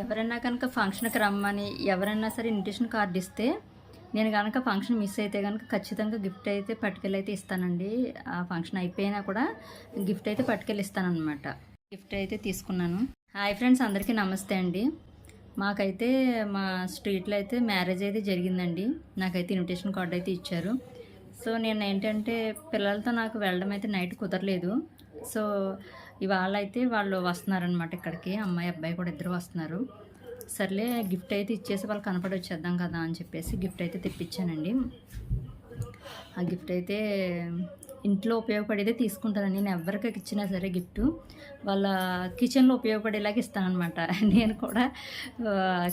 ఎవరైనా కనుక ఫంక్షన్కి రమ్మని ఎవరైనా సరే ఇన్విటేషన్ కార్డు ఇస్తే నేను కనుక ఫంక్షన్ మిస్ అయితే కనుక ఖచ్చితంగా గిఫ్ట్ అయితే పట్టుకెళ్ళి అయితే ఇస్తానండి. ఆ ఫంక్షన్ అయిపోయినా కూడా గిఫ్ట్ అయితే పట్టుకెళ్ళి ఇస్తానమాట గిఫ్ట్ అయితే తీసుకున్నాను. హాయ్ ఫ్రెండ్స్ అందరికీ నమస్తే అండి. మాకైతే మా స్ట్రీట్లో అయితే మ్యారేజ్ అయితే జరిగిందండి. నాకైతే ఇన్విటేషన్ కార్డు అయితే ఇచ్చారు. సో నేను ఏంటంటే పిల్లలతో నాకు వెళ్ళడం అయితే నైట్ కుదరలేదు. సో ఇవాళ అయితే వాళ్ళు వస్తున్నారనమాట ఇక్కడికి. అమ్మాయి అబ్బాయి కూడా ఇద్దరు వస్తున్నారు. సర్లే గిఫ్ట్ అయితే ఇచ్చేసి వాళ్ళు కనపడి వచ్చేద్దాం కదా అని చెప్పేసి గిఫ్ట్ అయితే తెప్పించానండి. ఆ గిఫ్ట్ అయితే ఇంట్లో ఉపయోగపడేదే తీసుకుంటానండి. నేను ఎవరికి ఇచ్చినా సరే గిఫ్ట్. వాళ్ళ కిచెన్లో ఉపయోగపడేలాగా ఇస్తానమాట నేను కూడా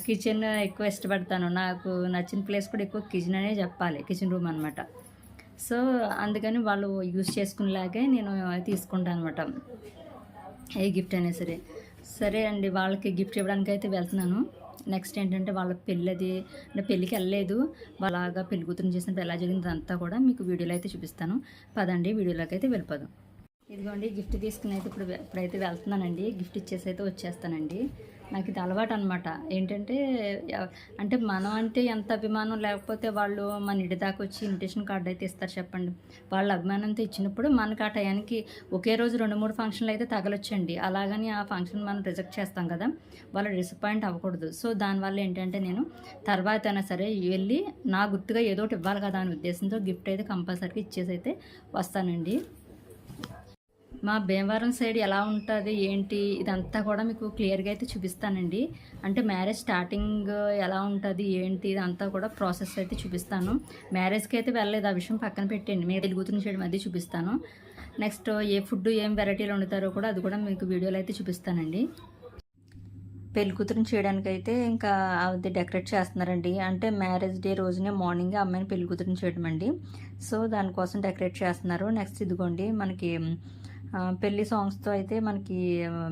కిచెన్ ఎక్కువ ఇష్టపడతాను. నాకు నచ్చిన ప్లేస్ కూడా ఎక్కువ కిచెన్ అనే చెప్పాలి. కిచెన్ రూమ్ అనమాట సో అందుకని వాళ్ళు యూస్ చేసుకునేలాగే నేను తీసుకుంటాను అనమాట ఏ గిఫ్ట్ అయినా సరే. సరే అండి వాళ్ళకి గిఫ్ట్ ఇవ్వడానికి అయితే వెళ్తున్నాను. నెక్స్ట్ ఏంటంటే వాళ్ళ పెళ్ళది అంటే పెళ్ళికి వెళ్ళలేదు. వాళ్ళగా పెళ్ళి కూతురు చేసినప్పుడు ఎలా జరిగింది అంతా కూడా మీకు వీడియోలో అయితే చూపిస్తాను. పదండి వీడియోలోకి అయితే వెళ్ళిపోదాం. ఇదిగోండి గిఫ్ట్ తీసుకుని అయితే ఇప్పుడు ఇప్పుడైతే వెళ్తున్నానండి. గిఫ్ట్ ఇచ్చేసి అయితే వచ్చేస్తానండి. నాకు ఇది అలవాటు అనమాట ఏంటంటే అంటే మనం అంటే ఎంత అభిమానం లేకపోతే వాళ్ళు మన ఇంటి దాకా వచ్చి ఇన్విటేషన్ కార్డు అయితే ఇస్తారు చెప్పండి. వాళ్ళ అభిమానంతో ఇచ్చినప్పుడు మనకు ఆ టయానికి ఒకే రోజు రెండు మూడు ఫంక్షన్లు అయితే తగలొచ్చండి. అలాగని ఆ ఫంక్షన్ మనం రిజెక్ట్ చేస్తాం కదా వాళ్ళు డిసప్పాయింట్ అవ్వకూడదు. సో దానివల్ల ఏంటంటే నేను తర్వాత అయినా సరే వెళ్ళి నా గుర్తుగా ఏదో ఒకటి ఇవ్వాలి కదా అనే ఉద్దేశంతో గిఫ్ట్ అయితే కంపల్సరీగా ఇచ్చేసి అయితే వస్తానండి. మా భీమవరం సైడ్ ఎలా ఉంటుంది ఏంటి ఇదంతా కూడా మీకు క్లియర్గా అయితే చూపిస్తానండి. అంటే మ్యారేజ్ స్టార్టింగ్ ఎలా ఉంటుంది ఏంటి ఇదంతా కూడా ప్రాసెస్ అయితే చూపిస్తాను. మ్యారేజ్కి అయితే వెళ్ళలేదు ఆ విషయం పక్కన పెట్టండి మీరు తెలుగుతున్న చేయడం అది చూపిస్తాను. నెక్స్ట్ ఏ ఫుడ్ ఏం వెరైటీలు వండుతారో కూడా అది కూడా మీకు వీడియోలో అయితే చూపిస్తానండి. పెళ్ళికూతురుని చేయడానికైతే చేయడానికి అయితే ఇంకా అది డెకరేట్ చేస్తున్నారండి. అంటే మ్యారేజ్ డే రోజునే మార్నింగ్ అమ్మాయిని పెళ్ళికూతురుని చేయడం అండి సో దానికోసం డెకరేట్ చేస్తున్నారు. నెక్స్ట్ ఇదిగోండి మనకి పెళ్ళి సాంగ్స్తో అయితే మనకి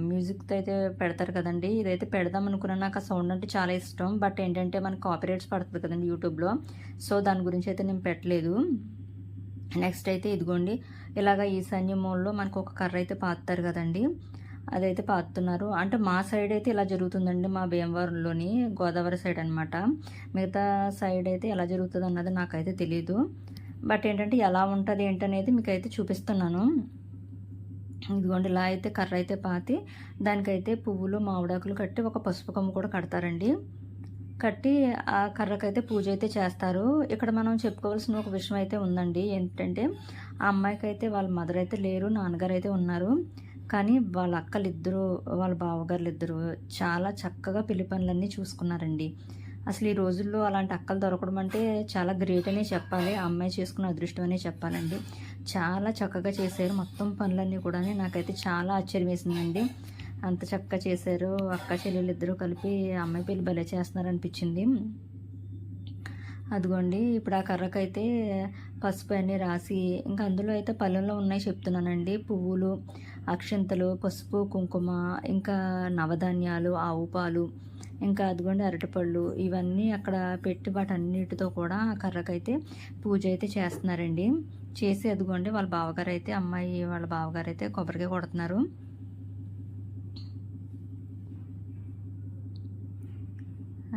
మ్యూజిక్తో అయితే పెడతారు కదండి. ఇదైతే పెడదాం అనుకున్నాను నాకు ఆ సౌండ్ అంటే చాలా ఇష్టం. బట్ ఏంటంటే మనకి కాపీరైట్స్ పడుతుంది కదండి యూట్యూబ్లో సో దాని గురించి అయితే నేను పెట్టలేదు. నెక్స్ట్ అయితే ఇదిగోండి. ఇలాగ ఈశాన్య మూలలో మనకు ఒక కర్ర అయితే పాతారు కదండి. అదైతే పాతున్నారు అంటే మా సైడ్ అయితే ఇలా జరుగుతుందండి మా భీమవరంలోని గోదావరి సైడ్ అనమాట మిగతా సైడ్ అయితే ఎలా జరుగుతుంది అన్నది నాకైతే తెలియదు బట్ ఏంటంటే ఎలా ఉంటుంది ఏంటనేది మీకు అయితే చూపిస్తున్నాను. ఇదిగోండి ఇలా అయితే కర్ర అయితే పాతి దానికైతే పువ్వులు మామిడాకులు కట్టి ఒక పసుపు కొమ్ము కూడా కడతారండి. కట్టి ఆ కర్రకైతే పూజ అయితే చేస్తారు. ఇక్కడ మనం చెప్పుకోవాల్సిన ఒక విషయం అయితే ఉందండి. ఏంటంటే ఆ అమ్మాయికి అయితే వాళ్ళ మదర్ అయితే లేరు నాన్నగారు అయితే ఉన్నారు. కానీ వాళ్ళ అక్కలు ఇద్దరు వాళ్ళ బావగారులు ఇద్దరు చాలా చక్కగా పెళ్ళి పనులన్నీ చూసుకున్నారండి. అసలు ఈ రోజుల్లో అలాంటి అక్కలు దొరకడం అంటే చాలా గ్రేట్ అనే చెప్పాలి. ఆ అమ్మాయి చేసుకున్న అదృష్టం అనే చెప్పాలండి. చాలా చక్కగా చేశారు. మొత్తం పనులన్నీ కూడా నాకైతే చాలా ఆశ్చర్యం వేసిందండి అంత చక్కగా చేశారు. అక్క చెల్లెలు ఇద్దరు కలిపి అమ్మాయి పెళ్ళి భలే చేస్తున్నారు అనిపించింది అదిగోండి ఇప్పుడు ఆ కర్రకైతే పసుపు అన్నీ రాసి ఇంకా అందులో అయితే పళ్ళెంలో ఉన్నాయి చెప్తున్నానండి. పువ్వులు అక్షంతలు పసుపు కుంకుమ ఇంకా నవధాన్యాలు ఆవు పాలు ఇంకా అదిగోండి అరటిపళ్ళు ఇవన్నీ అక్కడ పెట్టి వాటన్నిటితో కూడా ఆ కర్రకైతే పూజ అయితే చేస్తున్నారండి. చేసి అదిగోండి వాళ్ళ బావగారు అయితే అమ్మాయి వాళ్ళ బావగారు అయితే కొబ్బరికాయ కొడుతున్నారు.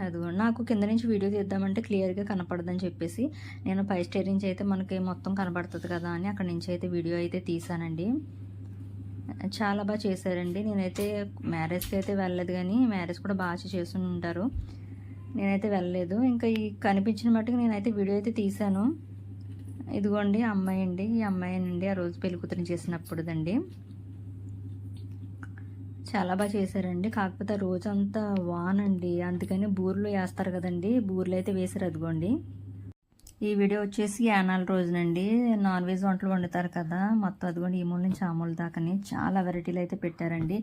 అదిగో నాకు కింద నుంచి వీడియో తీద్దామంటే క్లియర్గా కనపడదని చెప్పేసి నేను పై స్టేర్ నుంచి అయితే మనకి మొత్తం కనపడుతుంది కదా అని అక్కడ నుంచి అయితే వీడియో అయితే తీసానండి చాలా బాగా చేశారండి. నేనైతే మ్యారేజ్కి అయితే వెళ్ళలేదు కానీ మ్యారేజ్ కూడా బాగా చేసి ఉంటారు. నేనైతే వెళ్ళలేదు. ఇంకా ఈ కనిపించిన మట్టుకు నేనైతే వీడియో అయితే తీశాను. ఇదిగోండి అమ్మాయి అండి. ఈ అమ్మాయి అండి ఆ రోజు పెళ్ళి కూతురు చేసినప్పుడుదండి. చాలా బాగా చేశారండి. కాకపోతే ఆ రోజంతా వానండి. అందుకని బూర్లు వేస్తారు కదండి. బూర్లు అయితే వేసారు అదిగోండి. ఈ వీడియో వచ్చేసి యానాల రోజునండి. నాన్ వెజ్ వంటలు వండుతారు కదా. మొత్తం అదిగోండి ఈ మూల నుంచి ఆ మూల దాకాని చాలా వెరైటీలు అయితే పెట్టారండి.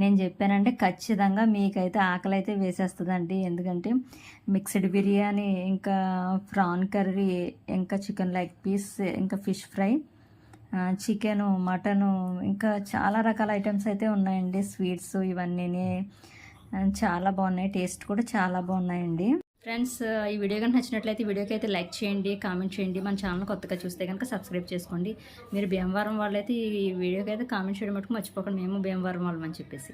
నేను చెప్పానంటే ఖచ్చితంగా మీకైతే ఆకలి అయితే వేసేస్తుందండి. ఎందుకంటే మిక్స్డ్ బిర్యానీ ఇంకా ప్రాన్ కర్రీ ఇంకా చికెన్ లెగ్ పీస్ ఇంకా ఫిష్ ఫ్రై చికెను మటను ఇంకా చాలా రకాల ఐటమ్స్ అయితే ఉన్నాయండి. స్వీట్స్ ఇవన్నీ చాలా బాగున్నాయి. టేస్ట్ కూడా చాలా బాగున్నాయండి. ఫ్రెండ్స్ ఈ వీడియో కనుక నచ్చినట్లయితే వీడియోకి అయితే లైక్ చేయండి కామెంట్ చేయండి. మన ఛానల్ కొత్తగా చూస్తే కనుక సబ్స్క్రైబ్ చేసుకోండి. మీరు భీమవరం వాళ్ళైతే ఈ వీడియోకి అయితే కామెంట్ చేయడం మటుకు మర్చిపోకండి. మేము భీమవరం వాళ్ళం అని చెప్పేసి.